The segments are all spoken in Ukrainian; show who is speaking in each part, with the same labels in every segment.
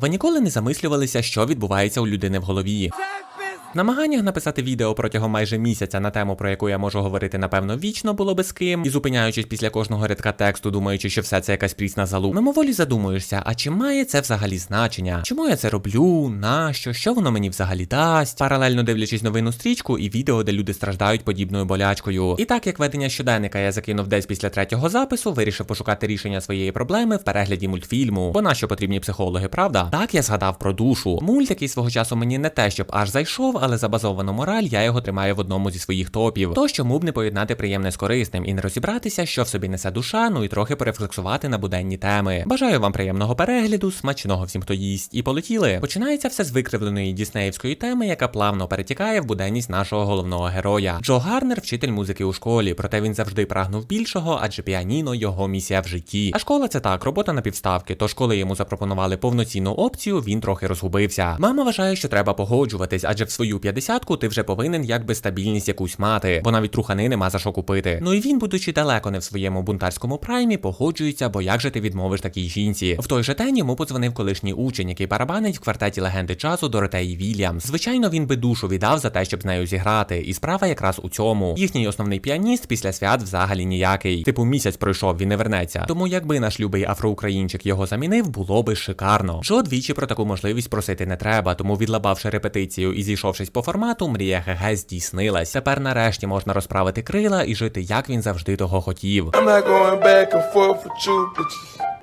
Speaker 1: Ви ніколи не замислювалися, що відбувається у людини в голові. Намаганнях написати відео протягом майже місяця на тему, про яку я можу говорити напевно вічно було би з ким, і зупиняючись після кожного рядка тексту, думаючи, що все це якась прісна залу, мимоволі задумуєшся, а чи має це взагалі значення? Чому я це роблю? Нащо? Що воно мені взагалі дасть? Паралельно дивлячись новинну стрічку і відео, де люди страждають подібною болячкою. І так як ведення щоденника я закинув десь після третього запису, вирішив пошукати рішення своєї проблеми в перегляді мультфільму. Бо нащо потрібні психологи, правда? Так я згадав про душу. Мульт, який свого часу мені не те, щоб аж зайшов, але за базовану мораль я його тримаю в одному зі своїх топів. Тож чому б не поєднати приємне з корисним і не розібратися, що в собі несе душа, ну і трохи порефлексувати на буденні теми. Бажаю вам приємного перегляду, смачного всім, хто їсть, і полетіли. Починається все з викривленої діснеївської теми, яка плавно перетікає в буденність нашого головного героя. Джо Гарнер, вчитель музики у школі, проте він завжди прагнув більшого, адже піаніно його місія в житті. А школа це так, робота на півставки. Тож, коли йому запропонували повноцінну опцію, він трохи розгубився. Мама вважає, що треба погоджуватись, адже в свою п'ятдесятку ти вже повинен якби стабільність якусь мати, бо навіть трухани нема за що купити. Ну і він, будучи далеко не в своєму бунтарському праймі, погоджується, бо як же ти відмовиш такій жінці. В той же день йому подзвонив колишній учень, який барабанить в квартеті легенди часу Доротеї Вільямс. Звичайно, він би душу віддав за те, щоб з нею зіграти, і справа якраз у цьому. Їхній основний піаніст після свят взагалі ніякий. Типу місяць пройшов, він не вернеться. Тому якби наш любий афроукраїнчик його замінив, було би шикарно. Жо двічі про таку можливість просити не треба, тому відлабавши репетицію і зійшовшись по формату, мрія ГГ здійснилась. Тепер нарешті можна розправити крила і жити, як він завжди того хотів.
Speaker 2: I'm not going back and forth with you, bitches.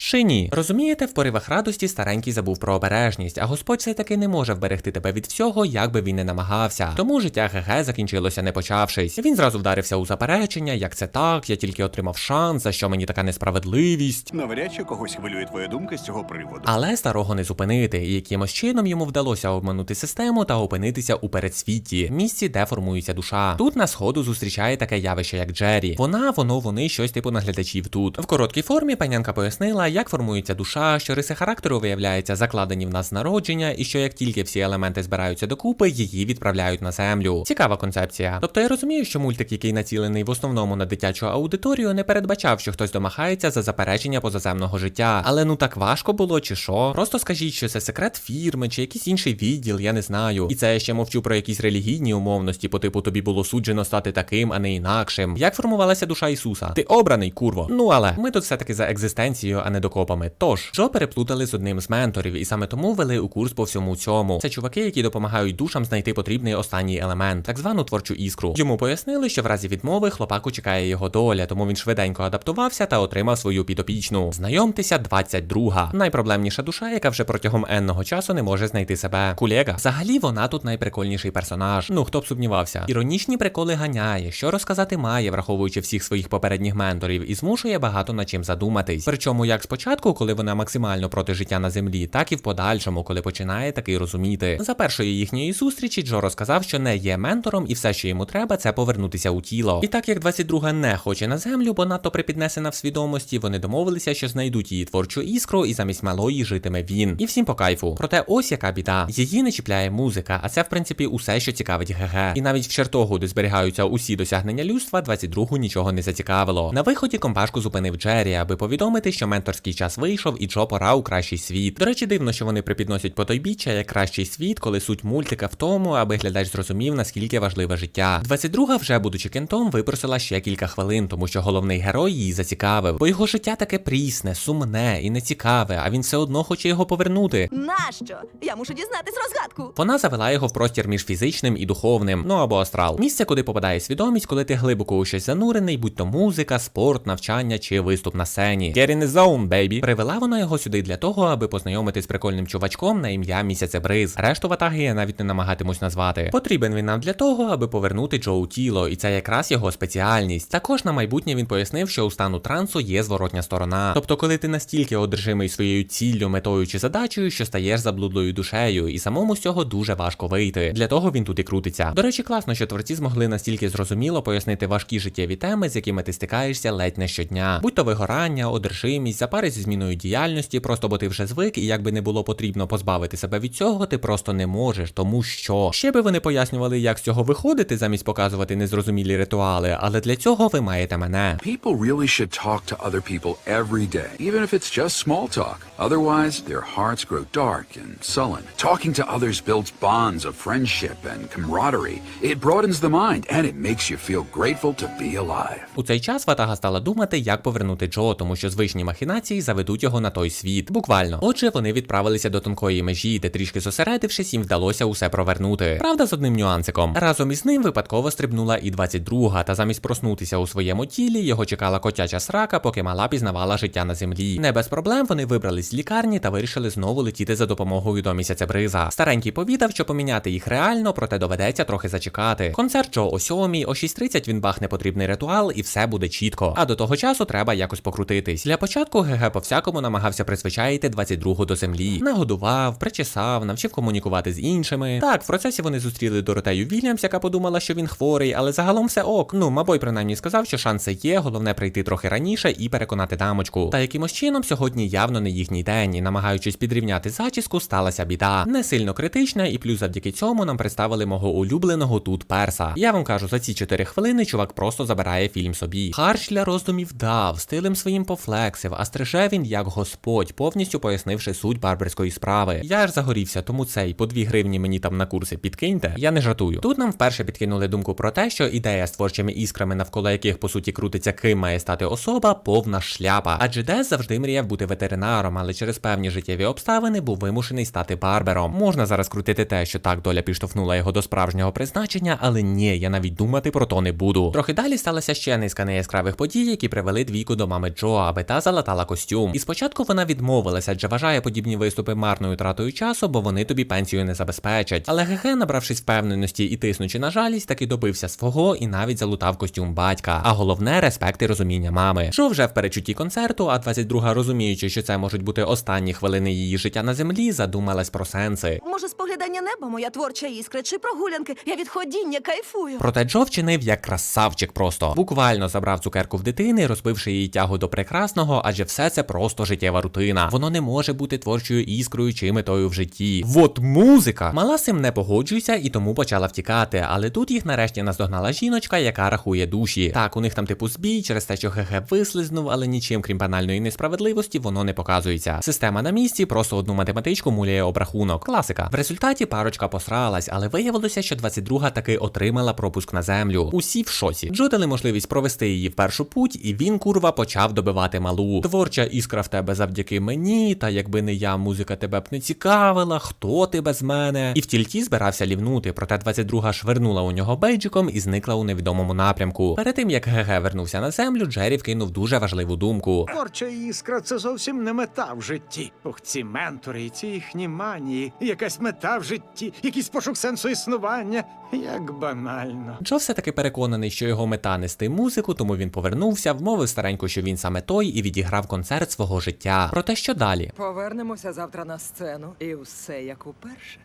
Speaker 1: Чи ні? Розумієте, в поривах радості старенький забув про обережність, а Господь все таки не може вберегти тебе від всього, як би він не намагався. Тому життя ГГ закінчилося не почавшись. Він зразу вдарився у заперечення, як це так, я тільки отримав шанс, за що мені така несправедливість.
Speaker 3: Навряд чи когось хвилює твоя думка з цього приводу.
Speaker 1: Але старого не зупинити, і якимось чином йому вдалося обманути систему та опинитися у передсвітті, місці, де формується душа. Тут на сходу зустрічає таке явище, як Джері. Вона, воно, вони щось типу наглядачів тут. В короткій формі панянка пояснила, як формується душа, що риси характеру виявляються закладені в нас з народження, і що як тільки всі елементи збираються докупи, її відправляють на землю. Цікава концепція. Тобто я розумію, що мультик, який націлений в основному на дитячу аудиторію, не передбачав, що хтось домахається за заперечення позаземного життя. Але ну так важко було, чи що? Просто скажіть, що це секрет фірми, чи якийсь інший відділ, я не знаю. І це я ще мовчу про якісь релігійні умовності, по типу тобі було суджено стати таким, а не інакшим. Як формувалася душа Ісуса? Ти обраний, курво. Ну але ми тут все-таки за екзистенцією, а не докопами. Тож, Джо переплутали з одним з менторів, і саме тому вели у курс по всьому цьому. Це чуваки, які допомагають душам знайти потрібний останній елемент, так звану творчу іскру. Йому пояснили, що в разі відмови хлопаку чекає його доля, тому він швиденько адаптувався та отримав свою підопічну. Знайомтеся, 22. Найпроблемніша душа, яка вже протягом енного часу не може знайти себе. Кулега. Взагалі вона тут найприкольніший персонаж. Ну хто б сумнівався. Іронічні приколи ганяє, що розказати має, враховуючи всіх своїх попередніх менторів, і змушує багато над чим задуматись. Причому як спочатку, коли вона максимально проти життя на землі, так і в подальшому, коли починає таки розуміти. За першої їхньої зустрічі Джо розказав, що не є ментором, і все, що йому треба, це повернутися у тіло. І так як 22 не хоче на землю, бо надто припіднесена в свідомості, вони домовилися, що знайдуть її творчу іскру, і замість малої житиме він. І всім по кайфу. Проте ось яка біда. Її не чіпляє музика, а це в принципі усе, що цікавить ГГ. І навіть в чертогу, де зберігаються усі досягнення людства, 22-гу нічого не зацікавило. На виході компашку зупинив Джері, аби повідомити, що менторський час вийшов і Джо пора у кращий світ. До речі, дивно, що вони припідносять потойбіччя як кращий світ, коли суть мультика в тому, аби глядач зрозумів, наскільки важливе життя. 22-га, вже будучи кентом, випросила ще кілька хвилин, тому що головний герой її зацікавив, бо його життя таке прісне, сумне і нецікаве, а він все одно хоче його повернути.
Speaker 4: Нащо? Я мушу дізнатись розгадку.
Speaker 1: Вона завела його в простір між фізичним і духовним, ну або астрал. Місце, куди попадає свідомість, коли ти глибоко у щось занурений, будь то музика, спорт, навчання чи виступ на сцені. Get in the zone, baby. Привела вона його сюди для того, аби познайомити з прикольним чувачком на ім'я Місяцебриз. Решту ватаги я навіть не намагатимусь назвати. Потрібен він нам для того, аби повернути Джо у тіло, і це якраз його спеціальність. Також на майбутнє він пояснив, що у стану трансу є зворотня сторона. Тобто, коли ти настільки одержимий своєю ціллю, метою чи задачею, що стаєш заблудлою душею, і самому з цього дуже важко вийти. Для того він тут і крутиться. До речі, класно, що творці змогли настільки зрозуміло пояснити важкі життєві теми, з якими ти стикаєшся ледь не щодня. Будь то вигорання вигорання, одержимість, запари зі зміною діяльності, просто бо ти вже звик, і якби не було потрібно позбавити себе від цього, ти просто не можеш, тому що ще би вони пояснювали, як з цього виходити, замість показувати незрозумілі ритуали, але для цього ви маєте мене.
Speaker 5: People really should talk to other people every day, even if it's just small talk. Otherwise, their hearts grow dark and sullen. Talking to others builds bonds of friendship and camaraderie. It broadens the mind and it makes you feel grateful to be alive.
Speaker 1: У цей час Ватага стала думати, як повернути Джо, тому що звичні махінації заведуть його на той світ. Буквально. Отже, вони відправилися до тонкої межі, де трішки зосередившись, їм вдалося усе провернути. Правда, з одним нюансиком. Разом із ним випадково стрибнула і 22-га, та замість проснутися у своєму тілі, його чекала котяча срака, поки мала пізнавала життя на землі. Не без проблем вони вибрались з лікарні та вирішили знову летіти за допомогою до місяцебриза. Старенький повідав, що поміняти їх реально, проте доведеться трохи зачекати. Концерт Джо о 7, о 6.30 він бахне потрібний ритуал, і все буде чітко. А до того часу треба якось покрутитись. Для початку ГГ по всякому намагався призвичаїти 22-го до землі. Нагодував, причесав, навчив комунікувати з іншими. Так, в процесі вони зустріли Доротею Вільямс, яка подумала, що він хворий, але загалом все ок. Ну, мабой принаймні сказав, що шанси є, головне прийти трохи раніше і переконати дамочку. Та якимось чином сьогодні явно не їхній день, і намагаючись підрівняти зачіску, сталася біда. Не сильно критична, і плюс завдяки цьому нам представили мого улюбленого тут перса. Я вам кажу, за ці 4 хвилини чувак просто забирає фільм собі. Харч для роздумів дав, стилем своїм пофлексив, а стриже він як господь, повністю пояснивши суть барберської справи. Я ж загорівся, тому цей по 2 гривні мені там на курси підкиньте. Я не жартую. Тут нам вперше підкинули думку про те, що ідея з творчими іскрами, навколо яких по суті крутиться ким має стати особа, повна шляпа. Адже Дес завжди мріяв бути ветеринаром, але через певні життєві обставини був вимушений стати барбером. Можна зараз крутити те, що так доля підштовхнула його до справжнього призначення, але ні, я навіть думати про то не буду. Трохи далі сталася ще низка неяскравих подій, які привели двійку до мами Джо, аби та залатала костюм. І спочатку вона відмовилася, адже вважає подібні виступи марною тратою часу, бо вони тобі пенсію не забезпечать. Але ГГ, набравшись впевненості і тиснучи на жалість, таки добився свого і навіть залутав костюм батька. А головне респект і розуміння мами. Джо вже в перечутті концерту, а 22-га, розуміючи, що це можуть бути останні хвилини її життя на землі, задумалась про сенси.
Speaker 4: Може, споглядання неба, моя творча іскра чи прогулянки. Я від ходіння кайфую.
Speaker 1: Проте Джо вчинив як красавчик просто. Буквально забрав цукерку в дитини, розбивши її тягу до прекрасного, адже все це просто життєва рутина. Воно не може бути творчою іскрою чи метою в житті. Вот музика! Мала з цим не погоджується і тому почала втікати. Але тут їх нарешті наздогнала жіночка, яка рахує душі. Так, у них там типу збій через те, що ГГ вислизнув, але нічим, крім банальної несправедливості, воно не показується. Система на місці, просто одну математичку муляє обрахунок. Класика. В результаті парочка посралась, але виявилося, що 22 таки отримала пропуск на землю. Усі в шоці. Джо дали можливість провести її в першу путь, і він, курва, почав добивати малу. Творча іскра в тебе завдяки мені, та якби не я, музика тебе б не цікавила, хто ти без мене. І в тільті збирався лівнути, проте 22 швирнула у нього бейджиком і зникла у невідомому напрямку. Перед тим як ГГ вернувся на землю, Джері вкинув дуже важливу думку.
Speaker 6: Творча іскра це зовсім не мета в житті. Ох, ці ментори, ці їхні манії, якась мета в житті, якийсь пошук сенсу існування. Як банально.
Speaker 1: Джо все-таки переконаний, що його мета нести музику, тому він повернувся, вмовив стареньку, що він саме той, і відіграв концерт свого життя. Про те, що далі?
Speaker 7: Повернемося завтра на сцену, і все як уперше.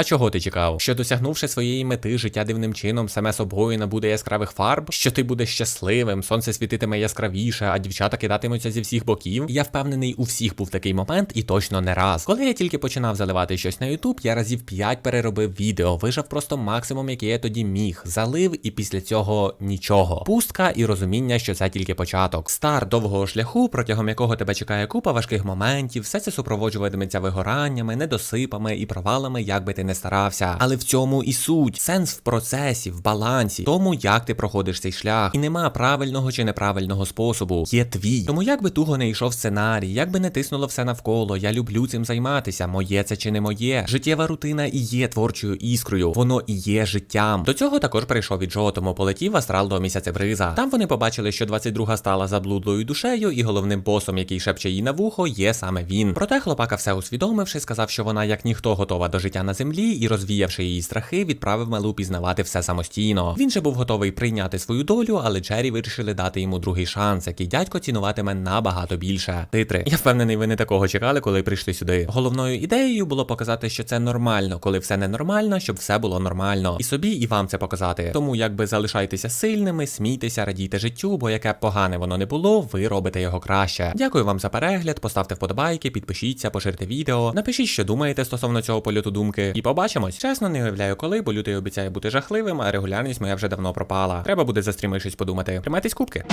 Speaker 1: А чого ти чекав? Що досягнувши своєї мети, життя дивним чином саме собою набуде яскравих фарб, що ти будеш щасливим, сонце світитиме яскравіше, а дівчата кидатимуться зі всіх боків. Я впевнений, у всіх був такий момент, і точно не раз. Коли я тільки починав заливати щось на Ютуб, я разів 5 переробив відео, вижав просто максимум, який я тоді міг, залив, і після цього нічого. Пустка і розуміння, що це тільки початок. Стар довгого шляху, протягом якого тебе чекає купа важких моментів, все це супроводжуватиметься вигораннями, недосипами і провалами, як би ти не старався. Але в цьому і суть, сенс в процесі, в балансі, тому як ти проходиш цей шлях. І нема правильного чи неправильного способу. Є твій. Тому як би туго не йшов сценарій, як би не тиснуло все навколо, я люблю цим займатися. Моє це чи не моє. Життєва рутина і є творчою іскрою. Воно і є життям. До цього також прийшов і Джо, тому полетів в астрал до місяця бриза. Там вони побачили, що 22 стала заблудлою душею, і головним босом, який шепче їй на вухо, є саме він. Проте хлопака все усвідомивши, сказав, що вона як ніхто готова до життя на землі. Землі і, розвіявши її страхи, відправив малу пізнавати все самостійно. Він же був готовий прийняти свою долю, але Джері вирішили дати йому другий шанс, який дядько цінуватиме набагато більше. Титри. Я впевнений, ви не такого чекали, коли прийшли сюди. Головною ідеєю було показати, що це нормально, коли все ненормально, щоб все було нормально. І собі, і вам це показати. Тому якби залишайтеся сильними, смійтеся, радійте життю, бо яке б погане воно не було, ви робите його краще. Дякую вам за перегляд, поставте вподобайки, підпишіться, поширте відео. Напишіть, що думаєте стосовно цього польоту думки. І побачимось. Чесно, не уявляю, коли, бо лютий обіцяє бути жахливим, а регулярність моя вже давно пропала. Треба буде застрімившись подумати. Тримайтесь кубки.